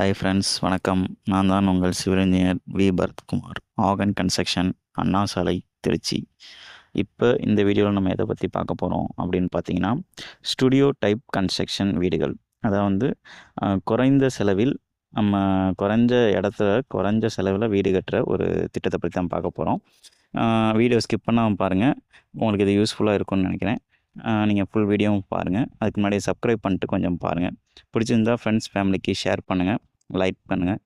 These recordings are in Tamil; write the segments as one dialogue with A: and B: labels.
A: ஹாய் ஃப்ரெண்ட்ஸ் வணக்கம். நான் தான் உங்கள் civil engineer V Bharathkumar ஆகன் construction Anna Salai Trichy. இப்போ இந்த வீடியோவில் நம்ம எதை பற்றி பார்க்க போகிறோம் அப்படின்னு பார்த்தீங்கன்னா ஸ்டுடியோ டைப் கன்ஸ்ட்ரக்ஷன் வீடுகள். அதாவது வந்து குறைந்த செலவில் நம்ம குறைஞ்ச இடத்துல குறைஞ்ச செலவில் வீடு கட்டுற ஒரு திட்டத்தை பற்றி தான் பார்க்க போகிறோம் வீடியோ ஸ்கிப் பண்ணாமல் பாருங்கள் உங்களுக்கு இது யூஸ்ஃபுல்லாக இருக்கும்னு நினைக்கிறேன். நீங்கள் ஃபுல் வீடியோவும் பாருங்கள் அதுக்கு முன்னாடி சப்ஸ்கிரைப் பண்ணிட்டு கொஞ்சம் பாருங்கள் பிடிச்சிருந்தா ஃப்ரெண்ட்ஸ் ஃபேமிலிக்கு ஷேர் பண்ணுங்கள் லைக் பண்ணுங்கள்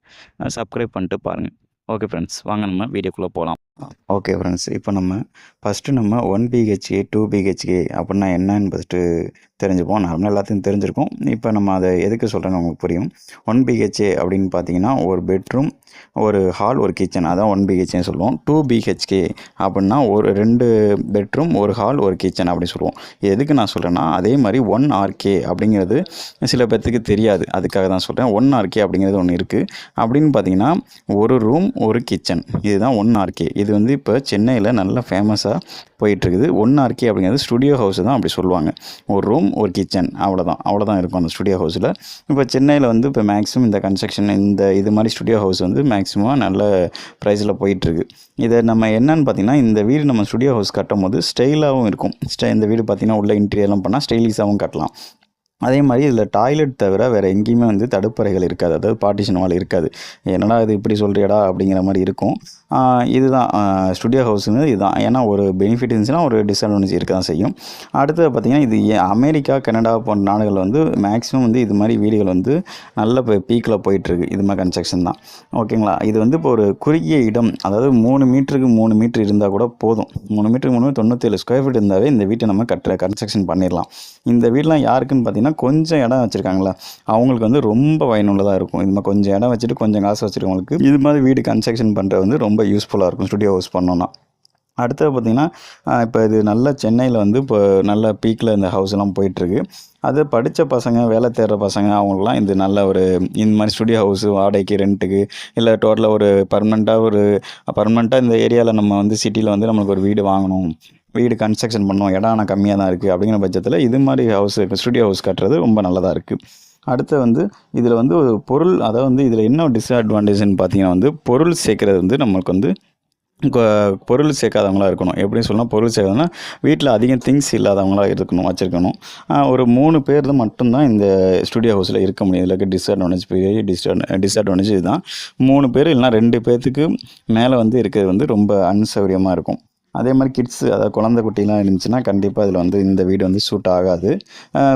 A: சப்ஸ்கிரைப் பண்ணிட்டு பாருங்கள் ஓகே ஃப்ரெண்ட்ஸ் வாங்க நம்ம வீடியோக்குள்ளே போகலாம் ஓகே ஃப்ரெண்ட்ஸ் இப்போ நம்ம ஃபஸ்ட்டு நம்ம ஒன் பிஹெச்கே டூ பிஹெச்கே அப்படின்னா என்னன்னு ஃபஸ்ட்டு தெரிஞ்சுப்போம். நார்மலாக எல்லாத்தையும் தெரிஞ்சிருக்கோம். இப்போ நம்ம அதை எதுக்கு சொல்கிறேன்னு உங்களுக்கு புரியும். ஒன் பிஹெச்ஏ அப்படின்னு பார்த்தீங்கன்னா ஒரு பெட்ரூம் ஒரு ஹால் ஒரு கிச்சன் அதான் ஒன் பிஹெச்ஏன்னு சொல்லுவோம். டூ பிஹெச்கே அப்படின்னா ஒரு ரெண்டு பெட்ரூம் ஒரு ஹால் ஒரு கிச்சன் அப்படின்னு சொல்லுவோம். எதுக்கு நான் சொல்கிறேன்னா அதே மாதிரி ஒன் ஆர்கே அப்படிங்கிறது சில பேர்த்துக்கு தெரியாது. அதுக்காக தான் சொல்கிறேன் ஒன் ஆர்கே அப்படிங்கிறது ஒன்று இருக்குது அப்படின்னு பார்த்தீங்கன்னா ஒரு ரூம் ஒரு கிச்சன் இதுதான் ஒன் ஆர்கே இது வந்து இப்போ சென்னையில் நல்லா ஃபேமஸாக போயிட்டுருக்குது. ஒன் ஆர்கே அப்படிங்கிறது ஸ்டுடியோ ஹவுஸ் தான் அப்படி சொல்லுவாங்க. ஒரு ரூம் ஒரு கிச்சன் அவ்வளோதான் அவ்வளோதான் இருக்கும் அந்த ஸ்டுடியோ ஹவுஸில் இப்போ சென்னையில் வந்து இப்போ மேக்ஸிமம் இந்த கன்ஸ்ட்ரக்ஷன் இந்த இது மாதிரி ஸ்டுடியோ ஹவுஸ் வந்து மேக்ஸிமம் நல்ல ப்ரைஸில் போயிட்டுருக்கு. இதை நம்ம என்னன்னு பார்த்தீங்கன்னா இந்த வீடு நம்ம ஸ்டுடியோ ஹவுஸ் கட்டும் போது ஸ்டைலாகவும் இருக்கும். ஸ்டை இந்த வீடு பார்த்திங்கன்னா உள்ள இன்டீரியர்லாம் பண்ணால் ஸ்டைலிஷாகவும் கட்டலாம். அதே மாதிரி இதில் டாய்லெட் தவிர வேறு எங்கேயுமே வந்து தடுப்பறைகள் இருக்காது. அதாவது பார்ட்டிஷன் வால் இருக்காது. என்னடா இது இப்படி சொல்கிறியடா அப்படிங்கிற மாதிரி இருக்கும். இதுதான் ஸ்டுடியோ ஹவுஸ்னு இதுதான். ஏன்னா ஒரு பெனிஃபிட் இருந்துச்சுன்னா ஒரு டிஸ்அட்வான்டேஜ் இருக்க தான் செய்யும். அடுத்தது பார்த்திங்கன்னா இது ஏ- அமெரிக்கா கனடா போன்ற நாடுகளில் வந்து மேக்ஸிமம் வந்து இது மாதிரி வீடுகள் வந்து நல்ல இப்போ பீக்கில் போயிட்டுருக்கு. இது மாதிரி கன்ஸ்ட்ரக்ஷன் தான். ஓகேங்களா இது வந்து இப்போ ஒரு குறுகிய இடம். அதாவது மூணு மீட்டருக்கு மூணு மீட்டர் இருந்தால் கூட போதும். மூணு மீட்டருக்கு மூணு தொண்ணூற்றேழு ஸ்கொயர் ஃபீட் இருந்தாவே இந்த வீட்டை நம்ம கட்டுற கன்ஸ்ட்ரக்ஷன் பண்ணிடலாம். இந்த வீடெலாம் யாருக்குன்னு பார்த்தீங்கன்னா கொஞ்சம் இடம் வச்சுருக்காங்களா? அவங்களுக்கு வந்து ரொம்ப பயனுள்ளதாக இருக்கும். இது மாதிரி கொஞ்சம் இடம் வச்சுட்டு கொஞ்சம் காசு வச்சுருக்கவங்களுக்கு இது மாதிரி வீடு கன்ஸ்ட்ரக்ஷன் பண்ணுறது வந்து ரொம்ப யூஸ்ஃபுல்லாக இருக்கும் ஸ்டுடியோ ஹவுஸ் பண்ணோன்னா அடுத்தது பார்த்திங்கன்னா இப்போ இது நல்ல சென்னையில் வந்து இப்போ நல்ல பீக்கில் இந்த ஹவுஸ் எல்லாம் போயிட்டுருக்கு. அது படித்த பசங்க வேலை தேடுற பசங்க அவங்களாம் இது நல்ல ஒரு இந்த மாதிரி ஸ்டுடியோ ஹவுஸு வாடகைக்கு ரெண்ட்டுக்கு இல்லை டோட்டலாக ஒரு பர்மனெண்ட்டாக ஒரு பர்மனெண்ட்டாக இந்த ஏரியாவில் நம்ம வந்து சிட்டியில் வந்து நம்மளுக்கு ஒரு வீடு வாங்கணும். வீடு கன்ஸ்ட்ரக்ஷன் பண்ணோம் இடம் ஆனால் கம்மியாக தான் இருக்குது அப்படிங்கிற பட்சத்தில் இது மாதிரி ஹவுஸ் ஸ்டுடியோ ஹவுஸ் கட்டுறது ரொம்ப நல்லதாக இருக்குது அடுத்து வந்து இதில் வந்து ஒரு பொருள் அதாவது வந்து இதில் என்ன டிஸ்அட்வான்டேஜ்னு பார்த்தீங்கன்னா வந்து பொருள் சேர்க்குறது வந்து நம்மளுக்கு வந்து பொருள் சேர்க்காதவங்களா இருக்கணும். எப்படி சொல்லலாம் பொருள் சேர்க்காதவங்கன்னா வீட்டில் அதிகம் திங்ஸ் இல்லாதவங்களாக இருக்கணும் வச்சுருக்கணும். ஒரு மூணு பேர் தான் மட்டும்தான் இந்த ஸ்டுடியோ ஹவுஸில் இருக்க முடியும். இதில் டிஸ்அட்வான்டேஜ் பெரிய டிஸ்அட் டிஸ்அட்வான்டேஜ் இதுதான். மூணு பேர் இல்லைனா ரெண்டு பேர்த்துக்கு மேலே வந்து இருக்கிறது வந்து ரொம்ப அன்சௌகரியமாக இருக்கும். அதே மாதிரி கிட்ஸு அதாவது குழந்தை குட்டிலாம் இருந்துச்சுன்னா கண்டிப்பாக இதில் வந்து இந்த வீடு வந்து சூட் ஆகாது.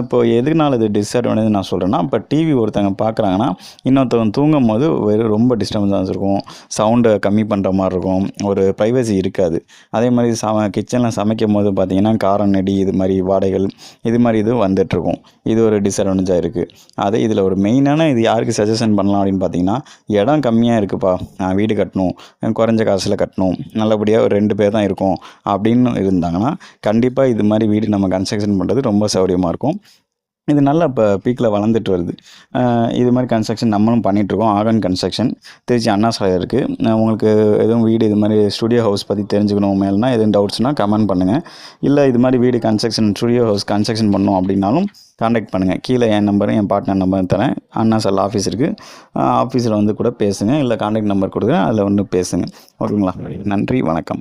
A: இப்போ எதுனால இது டிஸ்அட்வான்டேஜ் நான் சொல்கிறேன்னா இப்போ டிவி ஒருத்தங்க பார்க்குறாங்கன்னா இன்னொருத்தவங்க தூங்கும் போது வெறும் ரொம்ப டிஸ்டர்பன்ஸாக இருக்கும். சவுண்டை கம்மி பண்ணுற மாதிரி இருக்கும். ஒரு ப்ரைவசி இருக்காது. அதே மாதிரி சம கிச்சனில் சமைக்கும் போது பார்த்தீங்கன்னா காரம் நெடி இது மாதிரி வாடைகள் இது மாதிரி இது வந்துட்டுருக்கும். இது ஒரு டிஸ்அட்வான்டேஜாக இருக்குது அதே இதில் ஒரு மெயினான இது யாருக்கு சஜஷன் பண்ணலாம் அப்படின்னு பார்த்தீங்கன்னா இடம் கம்மியாக இருக்குப்பா. நான் வீடு கட்டணும். குறைஞ்ச காசில் கட்டணும். நல்லபடியாக ஒரு ரெண்டு பேர் தான் இருக்கும். அப்படின்னு இருந்தாங்கன்னா கண்டிப்பாக இது மாதிரி வீடு நம்ம கன்ஸ்ட்ரக்ஷன் பண்ணுறது ரொம்ப சௌகரியமாக இருக்கும். இது நல்லா இப்போ பீக்கில் வளர்ந்துட்டு வருது. இது மாதிரி கன்ஸ்ட்ரக்ஷன் நம்மளும் பண்ணிகிட்ருக்கோம் ஆகன் கன்ஸ்ட்ரக்ஷன் திருச்சி அண்ணா சாலை இருக்குது உங்களுக்கு எதுவும் வீடு இது மாதிரி ஸ்டுடியோ ஹவுஸ் பற்றி தெரிஞ்சுக்கணும் மேலேனா எதுவும் டவுட்ஸ்னால் கமெண்ட் பண்ணுங்கள் இல்லை இது மாதிரி வீடு கன்ஸ்ட்ரக்ஷன் ஸ்டுடியோ ஹவுஸ் கன்ஸ்ட்ரக்ஷன் பண்ணணும் அப்படின்னாலும் காண்டாக்ட் பண்ணுங்கள் கீழே என் நம்பரும் என் பார்ட்னர் நம்பரும் தரேன். அண்ணா சால் ஆஃபீஸ் இருக்குது ஆஃபீஸில் வந்து கூட பேசுங்க. இல்லை காண்டாக்ட் நம்பர் கொடுக்குறேன். அதில் வந்து பேசுங்க. ஓகேங்களா? நன்றி. வணக்கம்.